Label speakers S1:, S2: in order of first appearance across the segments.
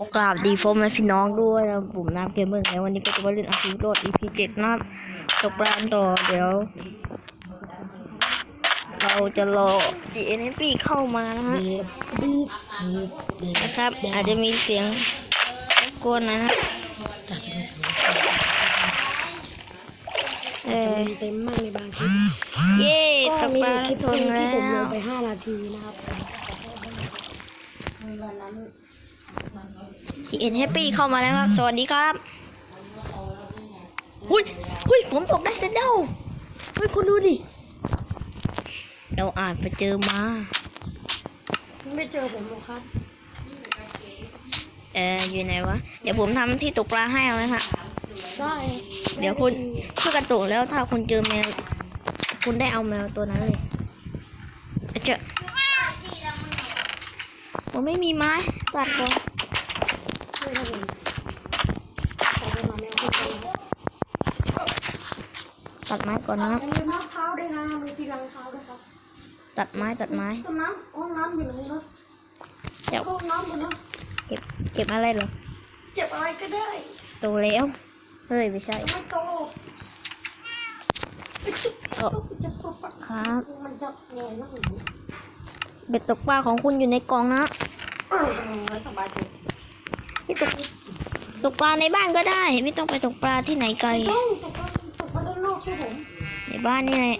S1: ขอกราบดีโฟมและพี่น้องด้วยนะผมน้ำเกมเมอร์แล้ววันนี้ก็จะมาเล่นอาชีพโรด EP เจ็ดนะครับจบรานต่อเดี๋ยว เราจะรอ DNFP เข้ามานะฮะนะครับ อาจจะมีเสียงรบกวนนะฮะเออ
S2: เต็มมากในบางคลิป
S1: เย่ต
S2: ก็
S1: ก
S2: มี
S1: ปลา
S2: คลิป
S1: ท
S2: ห
S1: น
S2: นึ่ง
S1: แล้
S2: ที่ผมล
S1: ว
S2: งไปห้านาทีนะครับวันนั้น
S1: DNFP เข้ามาแล้วครับ สวัสดีครับหุ้ยหุ้ยผมตกได้เซนเดลเฮ้ยคุณดูดิ เราอ่านไปเจอมา
S2: ไม่เจอผมหรอกครับ
S1: เอออยู่ไหนวะ เดี๋ยวผมทำที่ตกปลาให้เอาไหมคะ
S2: ได้
S1: เดี๋ยวคุณช่วยกันตกแล้วถ้าคุณเจอแมว คุณได้เอาแมวตัวนั้นเลยเอาเจอ ผมไม่มีไม้ตัดก่อน
S2: ไม่ได้ผมขอไปหาแมวที่เจอ
S1: ตัดไม้ก่อนนะครับ
S2: มีมะพร้าวด้วยนะมีที่รังเท้าด้วยครับ
S1: ตัดไม้ตัดไม้
S2: ต้นน้ำห้องน้ำอยู่ไหนนะ
S1: เดี๋ยว
S2: ห้องน้ำกันนะ
S1: เก็บเก็บอะไรเหรอ
S2: เจ็บอะไรก็ได้
S1: โตแล้วเฮ้ยไม่ใช่
S2: ไม่โต
S1: เออ
S2: จะปวดปาก
S1: ครับ
S2: มันจะเหนื่อยนะหนู
S1: เบ็ดตกปลาของคุณอยู่ในกล่องนะ
S2: เออสบายจัง
S1: ที่ตกตกปลาในบ้านก็ได้ ไม่ต้องไปตกปลาที่ไหนไกล
S2: ต้องตกมาตกมาด้านนอกช่วยผม
S1: ในบ้านนี่แหละ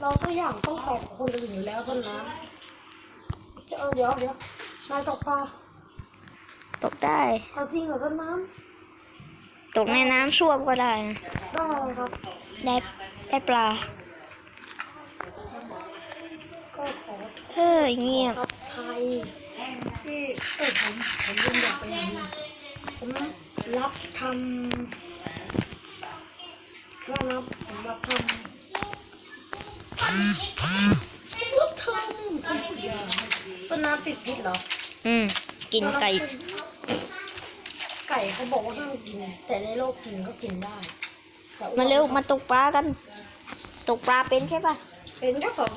S2: เราสักอย่างต้องตอบคนอื่นอยู่แล้วต้นน้ำจะเอาเดี๋ยวเดี๋ยวนายตกปลา
S1: ตกได้
S2: เอาจริงเหรอต้นน้
S1: ตกในน้ำช่วมก็ได้นะำ
S2: ได้เลยครับ
S1: ได้ได้ปลา
S2: ก็ขอ
S1: เฮ้ยเงียบ
S2: ทับไทยที่เออผมผมยืนอยากไปอย่างนี้ผมรับทำว่ารับผมรับทำรับทำทุกอย่างต้นน้ำติดพิษเหรอ
S1: อืม กินไก่
S2: ไก่เขาบอกว่าห้ามกิน แต่ในโลกกินก็กินได้แต่อ้น
S1: มาเร็ว มาตกปลากัน ตกปลาเป็นใช่ปะ
S2: เป็นครับผม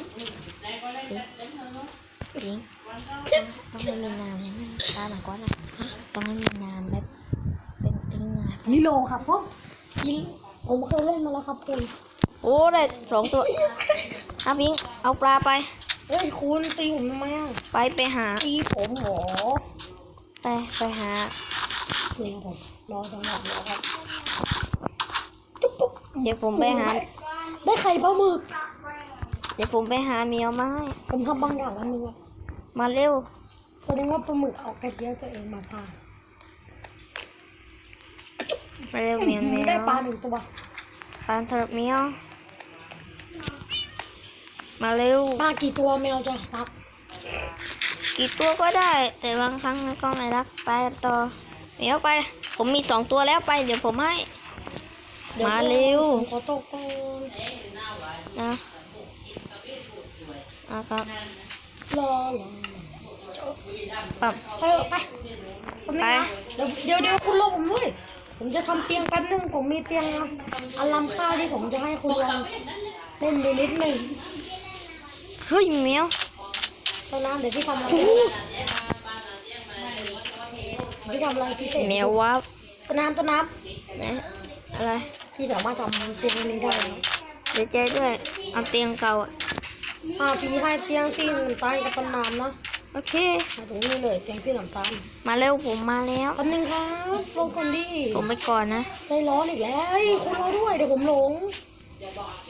S1: ปิงต้องให้มีน้ำนะปลาหนักกว่านะต้องให้มีน้ำแบบเป็นติ้งน้
S2: ฮิโลครับผมฮิผมเคยเล่นมาแล้วครับคุณำ
S1: โอ้ได้สองตัวเอาพิงเอาปลาไป
S2: เฮ้ยคุณตีผมทำไมอะ
S1: ไปไปหา
S2: ตีผมเหรอ
S1: ไปไปหา
S2: นี่ครับผมรอจังหวะรอครับจุ๊บปุ๊บ
S1: เดี๋ยวผมไปหา
S2: ได้ไข่ปลาหมึก
S1: เดี๋ยวผมไปหาเมียวมาให้
S2: ผมทำบางอย่างอันนึงอะ
S1: มาเร็ว
S2: แสดงว่าปลาหมึกเอากระเทียมตัวเองมาพา
S1: มาเร็วเมียวเมียว
S2: ได้ปลาหนึ่งตัว
S1: ปลาเถอะเมียว มาเร็ว
S2: ปลากี่ตัวแมวจะรัก
S1: กี่ตัวก็ได้ แต่บางครั้งก็ไม่รักไปกันต่อเดี๋ยวไป ผมมีสองตัวแล้วไปเดี๋ยวผมให้
S2: ดี๋ย
S1: มาเร็ว
S2: ผมขอตกก่อน
S1: นะ อะครับ
S2: รอรอ
S1: ปรับ
S2: ไปเถอะไปแป๊บนึงนะเดี๋ยวเดี๋ยวเดี๋ยวคุณรอผมด้วย ผมจะทำเตียงแป๊บนึงผมมีเตียงอันลำค่าที่ผมจะให้คุณลองเล่นดูนิดหนึ่ง
S1: เฮ้ยเมียว
S2: ตอนนั้นเดี๋ยวพี่ทำอะไรพี่ทำอะไรพิเศษ
S1: เมียววับ
S2: ต้นน้ำต้นน้
S1: นะอะไรำ
S2: พี่สามารถทำเตียงอันนี้ได้นะ
S1: เดี๋ยวใจด้วยเอาเตียงเก่า อะ
S2: อ่าพี่ให้เตียงสีน้ำตาลกับต้นน้ำนะ
S1: โอเค
S2: มาถึงนี่เลยเตียงสีน้ำตาล
S1: มาเร็วผมมาแล้ว
S2: แป๊บนึงครับลงก่อนดิ
S1: ผมไปก่อนนะ
S2: ใจร้อนอีกแล้วเฮ้ยคุณรอด้วยเดี๋ยวผมหลง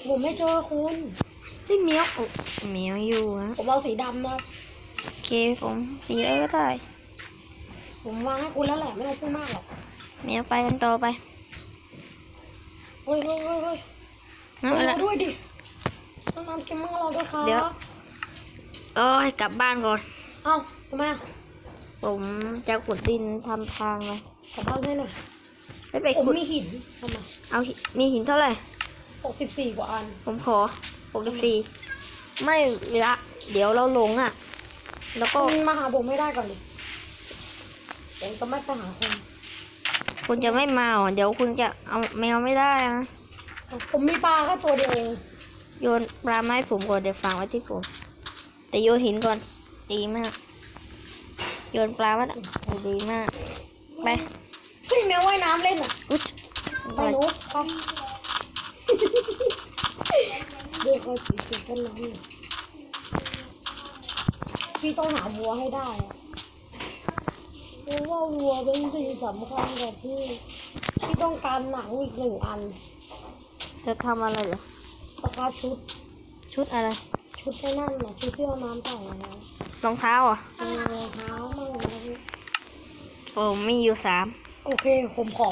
S2: ผมไม่เจอคุณ
S1: เฮ้ยเมียวโอ้เมียวอยู่อะ
S2: ผมเอาสีดำนะ
S1: โอเคผมสีอะไรก็ได้
S2: ผมวางให้คุณแล้วแหละไม่ต้องพูดมากหรอก
S1: เมียวไปกันต่อไป
S2: เฮ้ยเฮ้ยเฮ้ยเฮ้ย
S1: น้ำอะไร
S2: รอด้วยดิ ต้นน้ำกินมั่งเราด้วยครับ
S1: เดี๋ยว โอ้ยกลับบ้านก่อน
S2: เอ้าทำไมอะ
S1: ผมจะขุดดินทำทางเลย
S2: กลับบ้านให้หน่อย
S1: ไม่ไป
S2: ผม
S1: ขุด
S2: มีหินทำไม
S1: เอาหิมีหินเท่าไหร่
S2: หกสิบสี่กว่าอัน
S1: ผมขอผมจะฟรีไม่ละ เดี๋ยวเราหลงอะ แล้วก็
S2: คุณมาหาผมไม่ได้ก่อนดิผมจะไม่ไปหาคุณ
S1: คุณจะไม่มาอ๋อเดี๋ยวคุณจะเอาแมวไม่ได้นะ
S2: ผมมีปลาแค่ตัวเดียวเอง
S1: โยนปลาไม้ผมก่อนเดี๋ยวฝังไว้ที่ผม แต่โยนหินก่อน ดีมาก โยนปลามาดีมาก ไป
S2: เฮ้ยแมวว่ายน้ำเล่นอะ
S1: อุ๊ย
S2: ไปหนูไปเดี๋ยวเขาจีบกันน้ำอยู่พี่ต้องหาวัวให้ได้อะเพราะว่าวัวเป็นสิ่งสำคัญกับพี่ พี่ต้องการหนังอีกหนึ่งอัน
S1: จะทำอะไรเหรอ
S2: สกาชุด
S1: ชุดอะไร
S2: ชุดไอ้นั่นน่ะชุดที่เอาน้ำใส่อะนะ
S1: รองเท้าเหรอะ
S2: เออรองเท้ามั่งนะพี่
S1: ผมมีอยู่สาม
S2: โอเค ผมขอ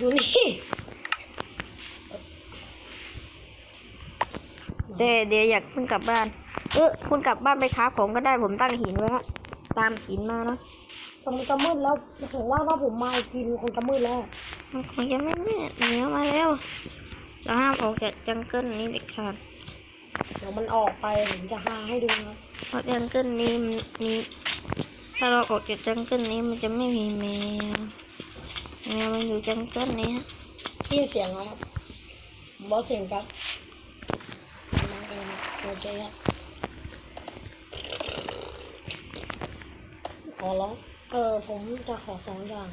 S2: ดูนี่
S1: เดี๋ยวเดี๋ยวอยากเพิ่งกลับบ้าน เออคุณกลับบ้านไปค้าผมก็ได้ผมตั้งหินไว้ฮะตามหินมาเนาะ
S2: แต่มันจะมืดแล้วผมว่าถ้าผมมาอีกทีมันคงจะมืดแล้ว
S1: มันคงจะไม่เนี่ยเหนียวมาแล้ว เราห้ามออกจากจังเกิลนี้เด็ดขาด
S2: เดี๋ยวมันออกไปผมจะหาให้ดูนะ
S1: เพราะจังเกิลนี้มันมีถ้าเราออกจากจังเกิลนี้มันจะไม่มีแมวแมวมันอยู่จังเกิลนี้ฮะ
S2: พี่เสียงนะครับผมบอกเสียงครับน้องเองโอเคครับขอร้องเออผมจะขอสองอย่าง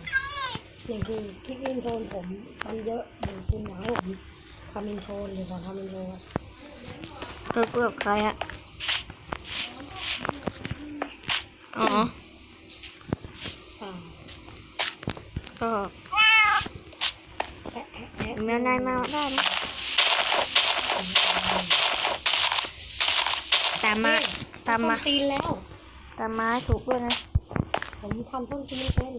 S2: หนึ่งคือคลิปอินโทนผมมันเยอะเดี๋ยวคุณอยากให้ผม ทำอินโทนหรือสอนทำอินโทนครับ
S1: เลิกกับใครฮะอ๋อ
S2: อ่า
S1: ก็
S2: แอะแอะแอะ
S1: แมวนายมาได้นะตามมาตามมา
S2: ส้นตีนแล้ว
S1: ตามมาให้ถูกด้วยนะ
S2: ผมทำส้นตีนเป็น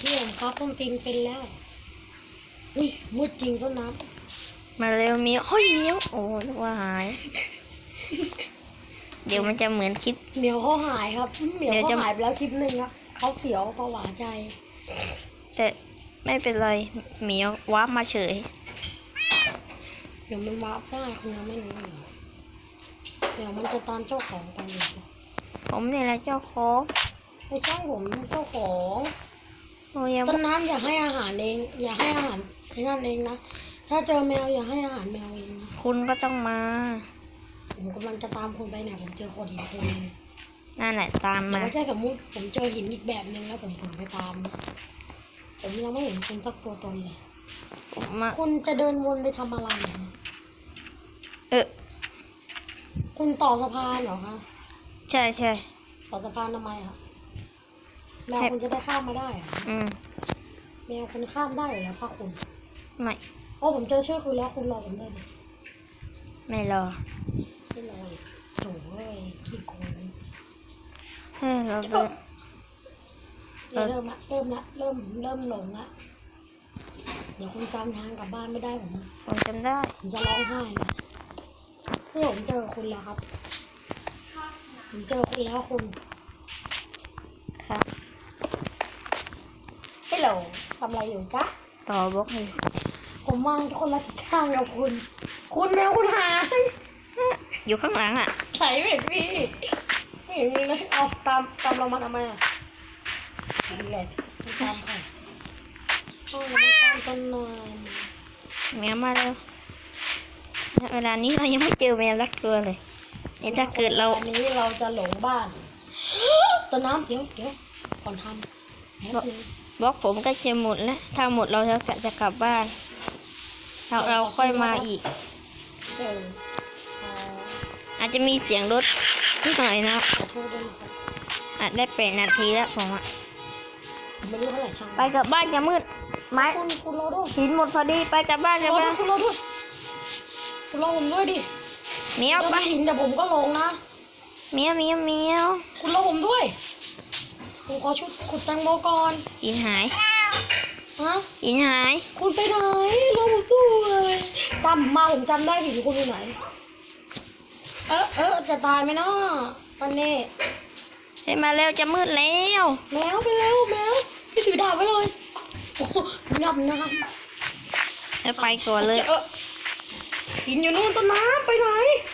S2: พี่ผมครับส้นตีนเป็นแล้ว อุ้ยมืดจริงต้นน้
S1: มาเร็วเมียวเฮ้ยเมียวโอ้นึกว่าหาย เดี๋ยวมันจะเหมือนคลิปำ
S2: เหมียวเขาหายครับเหมียว
S1: เดี๋ยว
S2: เขา
S1: จะ
S2: หายไปแล้วคลิปหนึ่งครับเขาเสียวประหวาใจ
S1: แต่ไม่เป็นไรเหมียวว้าร์ปมาเฉย
S2: เดี๋ยวมันวาร์ปได้คุณยังไม่รู้เหรอเดี๋ยวมันจะตามเจ้าของไปเลย
S1: ผมนี่แหละเจ้าของ
S2: ไม่ใช่ผมเจ้าของ
S1: โอ้ยัง
S2: ต้นน้ำอย่าให้อาหารเอง อย่าให้อาหารที่ นั่นเองนะ ถ้าเจอแมวอย่าให้อาหารแมวเองนะ
S1: คุณก็ต้องมา
S2: ผมกำลังจะตามคุณไปเนี่ยผมเจอโขดหินตัวหนึง
S1: นั่นแหละตาม
S2: แต่
S1: มา
S2: ไม่ใช่สมมุติผมเจอหินอีกแบบหนึ่งแล้วผมผมไปตามนะผมยังไม่เห็นคุณสักตัวตนเลย
S1: ผมมา
S2: คุณจะเดินวนไปทำอะไรนะ
S1: เออ
S2: คุณต่อสะพานเหรอคะ
S1: ใช่ใช่
S2: ต่อสะพานทำไมอะแมว
S1: ให้
S2: คุณจะได้ข้ามมาได้เหรอ
S1: อืม
S2: แมวคุณข้ามได้อยู่แล้วค่ะคุณ
S1: ไม่
S2: โอ้ผมเจอชื่อคุณแล้วคุณรอผมด้วยนะ
S1: ไม่รอ
S2: ไม่รอเลยโถ่เอ้ยขี้โกง
S1: เฮ้ยเราเดิน
S2: เดี๋ยวเริ่มละเริ่มละเริ่มเริ่มหลงละเดี๋ยวคุณจำทางกลับบ้านไม่ได้ผม
S1: ผมจำได้
S2: ผมจะร้องไห้เลยนี่ผมเจอคุณแล้วครับผมเจอคุณแล้วคุณ
S1: ครับ
S2: ฮัลโหลทำอะไรอยู่จ๊ะ
S1: ต่อบล็อกอยู่
S2: ผมวางคนละทิศทางกับคุณ คุณแมวคุณหาย
S1: อยู่ข้างหลังอะ
S2: ไหนไม่เห็นพี่ไม่เห็นมีเลยเอาตามตามเรามาทำไมอะนี่แหละไม่ตามใครเอาเราไม่ตามต้นนาน
S1: แมวมาแล้วณเวลานี้เรายังไม่เจอแมวรักตัวเลยนี่ถ้าเกิดเรา
S2: วันนี้เราจะหลงบ้านต้นน้ำเดี๋ยวเดี๋ยวก่อนทำแป๊บนึง
S1: บล็อกผมก็จะหมดแล้ว ถ้าหมดเราจะจะกลับบ้าน เราเราค่อยมาอีก
S2: เออเอ่อ
S1: อาจจะมีเสียงรถนิดหน่อยนะ
S2: ขอโทษด้วยนะครับ
S1: อาจได้แปดนาทีแล้วผมอะ
S2: ผมไม่รู้เท่าไหร่ช่าง
S1: ไปกลับบ้านจะมืดไม้
S2: คุณคุณรอด้วย
S1: หินหมดพอดีไปกลับบ้าน
S2: ร
S1: กั
S2: อนด้ว
S1: บ้ายน
S2: คุณรอด้วยคุณรอผมด้วยดิ
S1: เมียว
S2: เดี๋ยว
S1: ไป
S2: ไปหินเดี๋ยวผมก็ลงนะ
S1: เมียวเมียวเมียว
S2: คุณรอผมด้วยผมขอชุดขุดแตงโมก่อน
S1: หินหาย
S2: ฮะ
S1: หินหาย
S2: คุณไปไหนรอผมด้วยจำมาผมจำได้หินคุณอยู่ไหน เออเออจะตายไหมเนาะวันนี้
S1: เฮ้ยมาเร็วจะมืดแล้ว
S2: แมวไปเร็วแมวพี่ถือดาบไว้เลยโอ้โหงับนะครับ
S1: จะไปก่อนเลย
S2: เออหินอยู่นู่นต้นน้ำไปไหน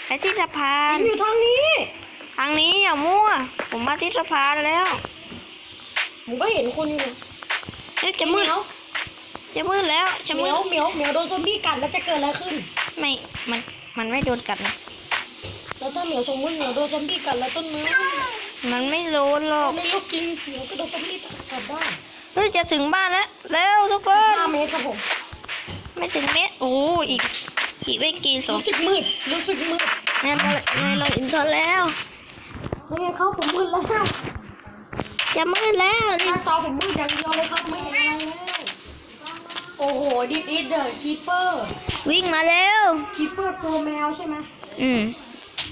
S1: ไปที่สะพา
S2: หิ
S1: น
S2: นอยู่ทางนี้
S1: ทางนี้อย่ามั่ว ผมมาที่สะพานแล้ว
S2: ผมก็เห็นคุณอยู่นะ
S1: เฮ้ยจะมืด
S2: เหมียว
S1: จะมืดแล้วจะ
S2: เห
S1: มื
S2: มี
S1: ด
S2: ยวเหมียวเหมียวโดนซอมบี้กัดแล้วจะเกิดอะไรขึ้น
S1: ไม่ มัน มันไม่โดนกัดนะ
S2: แล้วถ้าเหมียวสมมติเหมียวโดนซอมบี้กัดแล้วต้นไม้
S1: มันไม่โลนหรอก
S2: ไม่ลูกจริงเสียวกระโดดตรงนี้กลับบ้าน
S1: เฮ้ยจะถึงบ้านแล้ว เร็วทุกคน
S2: ห้าเมตรครับผม
S1: ไม่ถึงเมตรโอ้อีก อีกไม่กี่สอง
S2: รู้สึกมืดรู้สึกมืด
S1: แน่นอนแน่นอนอินเทอร์แล้ว
S2: นี่ไงครับผมมืดแล้ว
S1: จะมืดแล้ว
S2: หน้าจอผมมืดอย่างเดียวเลยครับไม่เห็นอะไรแล้ว โอ้โหดิดอิดเดอร์คีเปอร์
S1: วิ่งมาแล้ว
S2: คีเปอร์ตัวแมวใช่ไหม
S1: อืม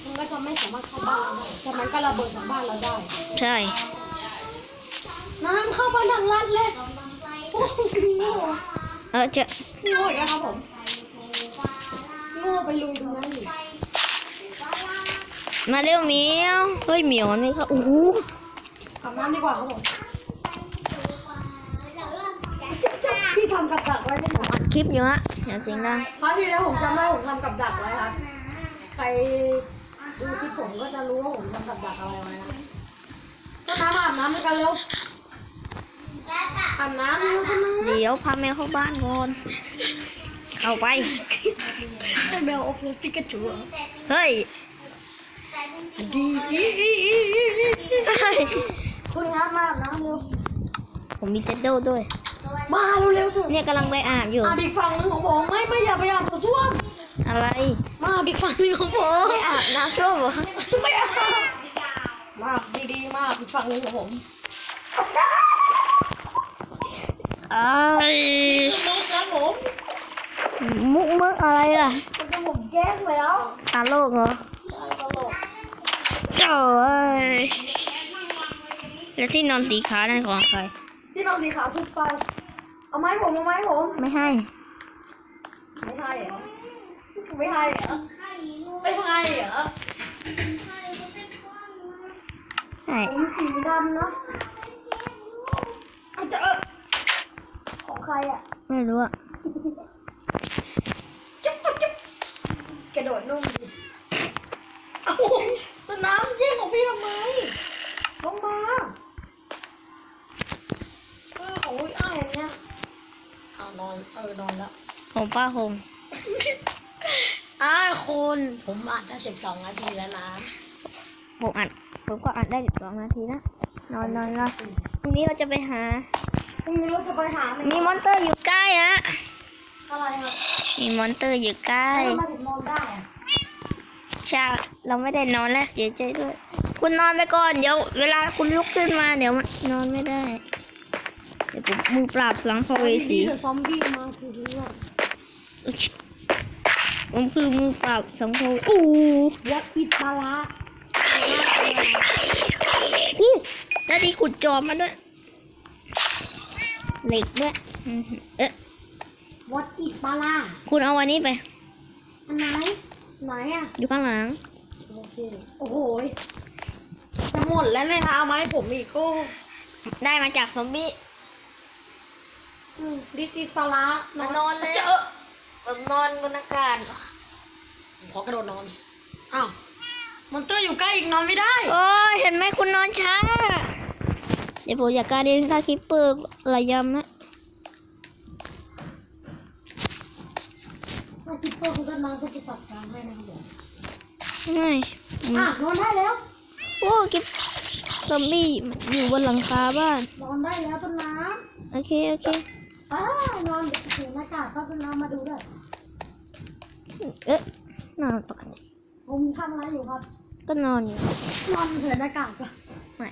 S2: มันก็จะไม่สามารถเข้าบ้านเราได้แต่มันก็ระเบิดจากบ้านเราได้
S1: ใช่
S2: น้ำเข้าบ้านดังรัดเลยโอ้โหโง่
S1: เออจะ
S2: โง่อีกแล้วครับผมโง่ไปลุยตรงนั้นอีก
S1: มาเร็วเหมียว เฮ้ยเหมียวมันไม่เข้าโอ้โห
S2: อาบน้ำดีกว่าครับผม พี่ทำกับดักไว้ใช่ไหม
S1: อัดคลิปอยู่ฮะอย่าเสียงดัง
S2: คราวที่แล้วผมจำได้ผมทำกับดักไว้ครับใครดูคลิปผมก็จะรู้ว่าผมทำกับดักอะไรไว้นะก็น้ำอาบน้ำด้วยกันเร็วอาบน้ำเร็วกันนะ
S1: เดี๋ยวพาแมวเข้าบ้านก่อนเอาไป
S2: ให้แมวโอเคปิกาจู
S1: เฮ้ย
S2: ดีอีอีอีอีอีคุณครับมาอาบน้ำเร็ว
S1: ผมมีเซตโดด้วย
S2: มาเร็วๆเถอะ
S1: เนี่ยกำลังไปอาบอยู่
S2: อาบอีกฝั่งหนึงของผมไม่ไม่อย่าไปอาบตัวส้วม
S1: อะไร
S2: มาอาบอีกฝั่งหนึงของผม
S1: ไม่อาบน้ำช่วมเหรอ
S2: ไม่อาบมาอาบดีๆมาอาบอีกฝั่งหนึงของผม
S1: ไอ้
S2: น้องครับผม
S1: มุกมึกอะไรล่ะ
S2: มันจะผมแกล้งแล้ว
S1: ตาโลกเหรอ
S2: ใช่ตลก
S1: เจ้าเอ้ยแล้วที่นอนสีขาวนั่นของใคร
S2: ที่น้องสีขาวทุบไป เอาไม้ผมเอาไม้ผม
S1: ไม่ให้
S2: ไม่ให้เหรอไม่ให้เหรอไม่ให้เหรอ
S1: ใช่
S2: ผมสีดำนะอาจจะเออของใครอะ
S1: ไม่รู้อะ
S2: จุ๊บจุ๊บจุ๊บกระโดดนุ่มดิเอ้าต้นน้ำแย่งของพี่ทำไมลงมาเออของอุ้ยอ้ายอันเนี้ยเอา นอนเออนอนแล้ว
S1: ผมป้าหง
S2: อ้ายคุณผมอัดได้สิบสองนาทีแล้วนะ
S1: ผมอัดผมก็อัดได้สองนาทีนะนอนนอนนอนพรุ่งนี้เราจะไปหา
S2: พรุ่งนี้เราจะไปหาไห
S1: มีมอนเตอร์อยู่ใกล้อะ
S2: อะไรครับ
S1: มีมอนเตอร์อยู่ใกล้
S2: ทำไมถึงนอนได้อะ
S1: ใช่เราไม่ได้นอนแล้วเสียใจด้วย คุณนอนไปก่อนเดี๋ยวเวลาคุณลุกขึ้นมาเดี๋ยวมันนอนไม่ได้ เดี๋ยวผมมือปราบสังภเวสี
S2: ที่ซอมบี้มาคือเรื่อง
S1: ผมคือมือปราบสังภเวอู้
S2: ยักษ์อิตาละ
S1: หูแล้วที่ขุดจอมมาด้วยเหล็กด้วยอือหือเอ๊ะ
S2: วัดอิตาละ
S1: คุณเอาวันนี้ไป
S2: อันไหน ไหนอะ
S1: อยู่ข้างหลัง
S2: โอเค โอ้โหยจะหมดแล้วเนี่ยคะเอามาให้ผมอีกโอ้
S1: ได้มาจากซอมบี้
S2: อืมดิสอิตาละ
S1: มานอนเลย
S2: เจอ
S1: ผมนอนบนอากาศ
S2: ผมขอกระโดดนอน อ้าว มอนเตอร์อยู่ใกล้อีกนอนไม่ได้
S1: โอ้ยเห็นไหมคุณนอนช้า เดี๋ยวผมอยากการเรียนค่าคิปเปอร์ระยำนะ
S2: ถ้าคิดว่าคุณก็นอนก็จะตัดการให้นะครับผม
S1: ไม่
S2: อะนอนได้แล้ว
S1: โอ้กิปซอมบี้มันอยู่บนหลังคาบ้าน
S2: นอนได้แล้วต้นน้
S1: โอเค โอเคำ
S2: อ้านอนถึงหน้ากากก็ต้นน้ำมาดูด้วย
S1: เอ๊ะนอนปกติ
S2: ผมทำอะไรอยู่ครับ
S1: ก็นอนอยู่
S2: นอนเถื่อนหน้ากากอะ
S1: ไม่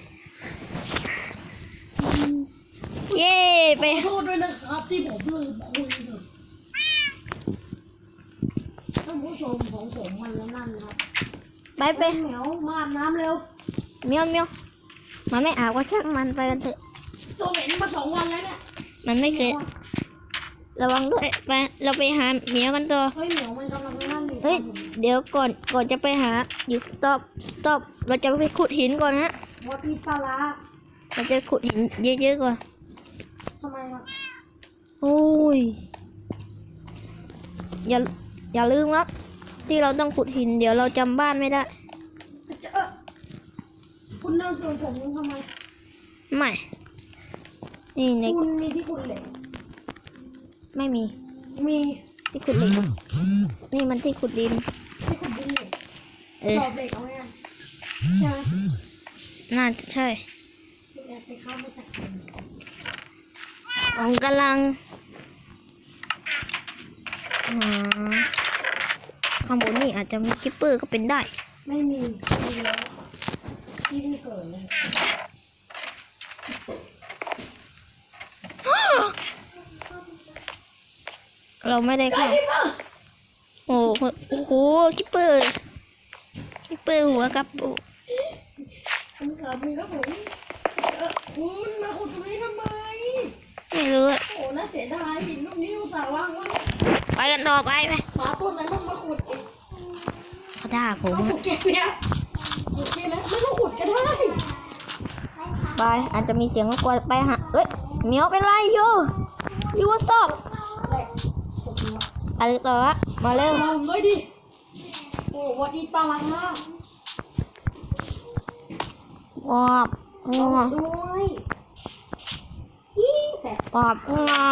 S1: เย้ไป
S2: ขอโทษด้วยนะครับที่ผมลืมคุยเถอะท่านผู้ชมของผมมันแล้วนั่นนะครับ
S1: ไปไป
S2: เหมียวมาอาบน้ำเร็ว
S1: เมียวเมียวมันไม่อาบก็ช่างมันไปกันเถอะ
S2: ตัวเหม็นมาสองวันแล้วเนี่ย
S1: มันไม่เคย ระวังด้วยไปเราไปหาเหมียวกันตัว
S2: เฮ้ยเหมียวมันกำลังนั่นอยู่
S1: เฮ้ย เดี๋ยวก่อน ก่อนจะไปหาอยู่สต็อปสต็อปเราจะไปขุดหินก่อนฮะ
S2: วัดอิตาละ
S1: เราจะขุดหินเยอะๆก่อน
S2: ทำไมครับ
S1: โอ้ย อย่า อย่าลืมครับ ที่เราต้องขุดหิน เดี๋ยวเราจำบ้านไม่ได้
S2: จะเออคุณเดินสวนผมทำไม
S1: ไม่ นี่ใน
S2: คุณมีที่คุณเหล็ก
S1: ไม่มี
S2: มี
S1: ที่ขุดเหล็กนี่มันที่ขุดดิน
S2: ที่คุณดินเหล็ก
S1: เออ
S2: ตอบเหล็กเอาไงใช่ไหม
S1: น่าจะใช่
S2: แอบไปเข้ามาจากไหน
S1: ผมกำลังหาข้างบนนี่อาจจะมีคิปเปอร์ก็เป็นได้
S2: ไม่มีมีแล้วที่ไม่เกิดเลย
S1: เราไม่ได้ค่ะโอ้โหโอ้โหคิปเปอร์คิปเปอร์หัวกระปุก
S2: คุณสามีครับผมเออคุณมาขุดตรงนี้ทำไม
S1: ไม่รู้อะ
S2: โอ้น่าเสียดายหินตรงนี้อุตส่าห์วางไว้
S1: ไปกันต่อไปไหม
S2: หมาต้นนั้นต้องมาขุดอีก
S1: เขาด่าผม
S2: เอา
S1: อะ
S2: ขุดเก็บเนี่ยขุดเก็บแล้วไม่ต้องขุดก็ได้
S1: ไปอาจจะมีเสียงรบกวนไปหาเอ้ยเหมียวเป็นไรอยู่ยูวสอบ
S2: แหละขุดเนาะ
S1: อะไรต่อวะมาเร็ว
S2: เราด้วยดิ โอ้วัดดีปลาลังมาก
S1: วอบงอ
S2: ด้วยยี่แต่
S1: วอบงอ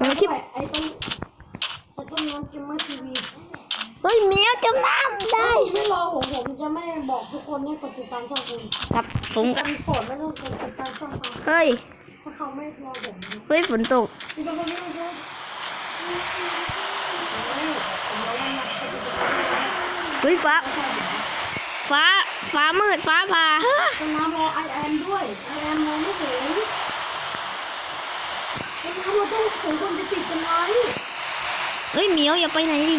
S1: มันคิด
S2: ไอ้ต้นไอ้ต้นน้ำกิมมาทีวี
S1: เฮ้ยเหมียวจมน้ำได้
S2: ไม่รอผมผมจะไม่บอกทุกคนให้กดติดตามช่องคุณ
S1: ครับผมก็
S2: มีโปรดไม่ต้องกดติดตามช่องเขา
S1: เฮ้ย
S2: ถ้าเขาไม่รอผม
S1: เฮ้ยฝนตก เฮ้ยฟ้า ฟ้า ฟ้ามืด ฟ้าผ่าฮะ
S2: ต้นน้ำรอไอแอมด้วยไอแอมมองไม่เห็นต้นน้ำเราต้องสองคนจะติดกันไว้
S1: เฮ้ยเหมียวอย่าไปไหนดิ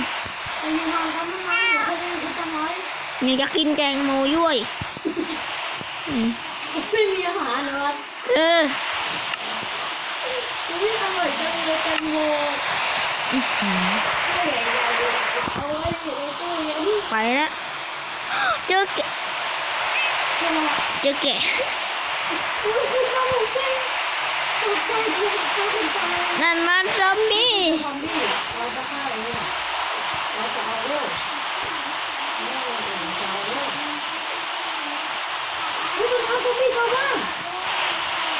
S2: ไปยืนห่างกันไม่นานเดี๋ยวเขาจะติดกันไว้
S1: เหมียวจะกินแกงโมย้วยอืม
S2: ไม่มีอาหารเหรอ
S1: เออ
S2: นี่อร่อยจังเลยแตงโม
S1: อื้อหือ
S2: ไป
S1: แล้วเจ้าแกเจ้าแก
S2: นั่
S1: นมา
S2: นซอมบี้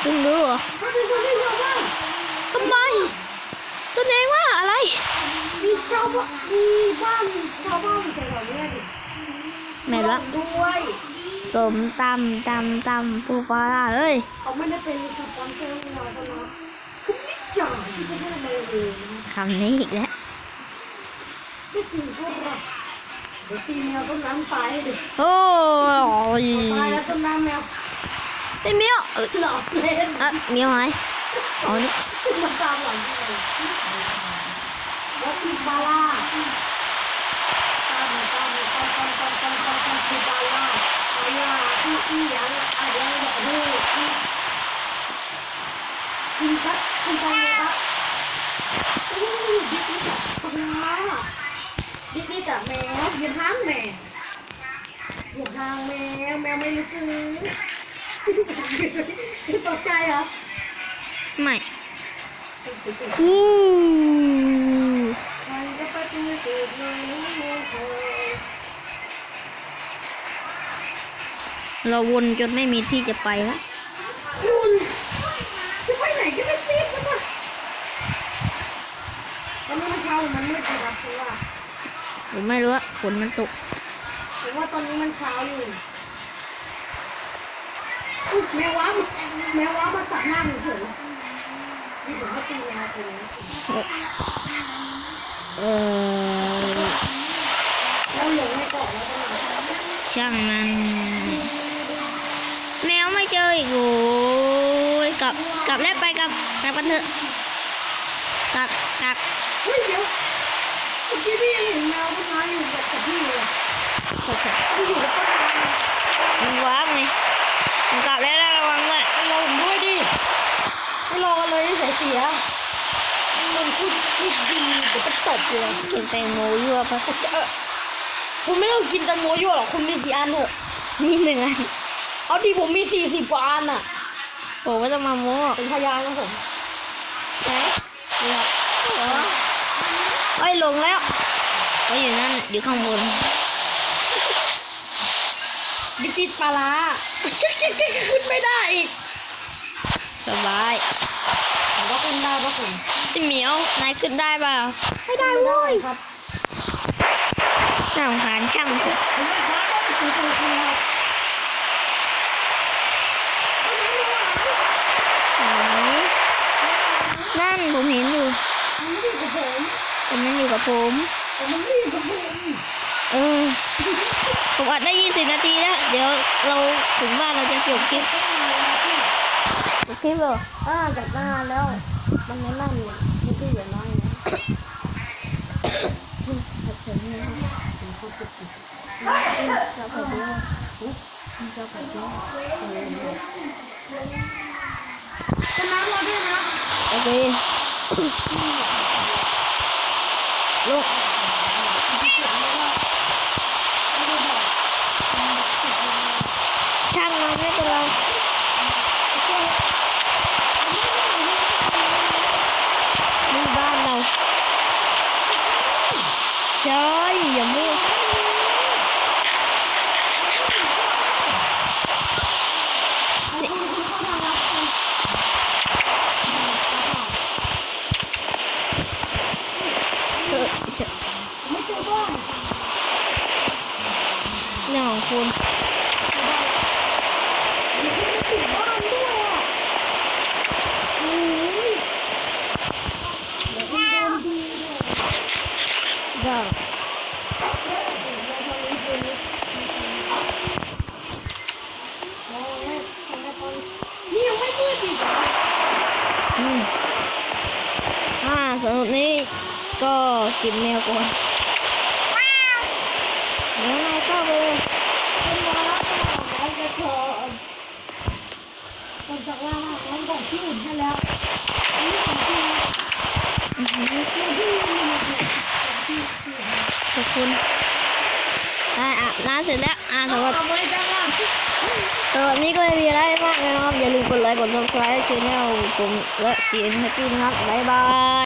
S1: คุณรู้เห
S2: ชาวบ้าน
S1: มี
S2: บ้านชาวบ้านอยู่แถวๆเนี้ยดิ
S1: แม่นละ
S2: ด้วย
S1: สมตำตำตำปูปลาร้าเอ้ย
S2: เขาไม่ได้เป็นสปอนเซอร์เราเขานะคุณไม่จ่ายที่จะได้มาเองนะ
S1: คำนี้อีกแล้ว
S2: ไม่จริงพวกเราเดี๋ยวตีแมวต้นน้ำตายเลย
S1: โอ้ย
S2: ตายแล้วต้นน้ำแมว
S1: ไอ้เหมียวเอ้ย
S2: หลอกเล่น
S1: เอะเหมียวหายอ๋อนี่
S2: มาตามหลังเลย แล้วตีปลาล่าตามตามตามตามตามตามตามตามตีปลาล่าปลาล่าที่อียังอะไรแบบนี้คุณครับคุณไปเลยครับอู้ดิดิจ้ะคนน้าดิดิจ้ะแมวเหยียบหางแมวเหยียบหางแมวแมวไม่รู้สึกตกใจเหรอ
S1: ไม่อู้
S2: มันจะปฏิเสธไม่เคย
S1: เราวนจนไม่มีที่จะไปแล้ว
S2: คุณจะไปไหนก็ไม่รีบกันนะตอนนี้มันเช้าหรือมันมืดครับเพราะว่า
S1: ผมไม่รู้ว่าฝนมันตก
S2: ผมว่าตอนนี้มันเช้าอยู่อุ๊ยแมวว้าแมวว้ามาตัดหน้าหนูเฉยนี่ผมก็ตีแมวไปแล้ว
S1: เออ
S2: แล้วหลงในเกาะแล้วก็มา
S1: ช่างมัน แมวไม่เจออีกโอ้ยกลับกลับแล้วไปกลับกลับกันเถอะกลับกลับ
S2: เฮ้ยเดี๋ยวเมื่อกี้พี่ยังเห็นแมวต้นไม้อยู่กับกับพี่เลยอะ
S1: โอเค
S2: พี่อยู่กับต้นไม้
S1: มันว้าบไงมันกลับแล้วนะระวังด้วย
S2: ไม่รอผมด้วยดิไม่รอกันเลยเสียเสีย มันพูดพูดดีเดี๋ยวก็ตบเลย
S1: กินแตงโมยั่วปะ
S2: เออคุณไม่ต้องกินแตงโมยั่วหรอกคุณมีกี่อันเถอะ
S1: มีหนึ่งอัน
S2: เอาดีผมมีสี่สิบกว่าอันอะ
S1: โอ้ไม่ต้องมาโม้
S2: เป็นพยานนะผม
S1: ไหนเนี่ยเอ้ยลงแล้วเอ้ยอยู่นั่นอยู่ข้างบน
S2: ดิติดปลาร้าขึ้นไม่ได้อีก
S1: สบาย
S2: ผมว่าขึ้นได้ปะคุณ
S1: สิเหมียวนายขึ้นได้ป่ะ
S2: ไม่ได้เว้ย
S1: น่งหารช่างเถอะ
S2: นั่น
S1: ผมเห็นอยู่แต่มันอยู่กับผมเออผมอัดได้ยี่สิบนาทีแล้ว เดี๋ยวเราถึงบ้านเราจะจบคลิป
S2: พี่
S1: บคลิปเหรอ
S2: อ่าจัดกาแล้ว มันไม่นั่นอยู่ไม่ใช่อย่างน้อยนะผัดเผ็ดนี่ผมก็จะกินเจ้าผัดเดียวเจ้าผัดเดียจะน้ำเราด้วยนะ
S1: โอเคลูกช่างมันไม่เป็นไรนี่บ้านเราใช่อย่ามั่วเออเชื่อ
S2: ไม่เจอบ้าน
S1: เรื่องของคุณ
S2: มีคนมาติดบ้านด้วยอะโอ้ยเดี๋ยวคุณโดนดีเลย
S1: บ้า
S2: นี่ยังไม่มืดอีกเหรอ
S1: อืมอ่าสำหรับนี้ก็เกินแมวก่อนเดี๋ยวนายเข้าไปเลย
S2: เป็นร้านอาหารกระเทยหลังจากว่าร้านของพี่อุ่นให้แล้วอันนี้ของพี่นะ
S1: อื้อหือ
S2: ของพี่มีหมดเลยของพี่พี่
S1: ขอบคุณอ่าอาบน้ำเสร็จแล้วอ่าสำหรับ
S2: เอาไว้ด้านล่าง
S1: สำหรับนี้ก็ไม่มีอะไรมากนะครับ อย่าลืมกดไลค์ กด subscribe ช่องผมและจีนแฮปปี้นะครับ บ๊ายบาย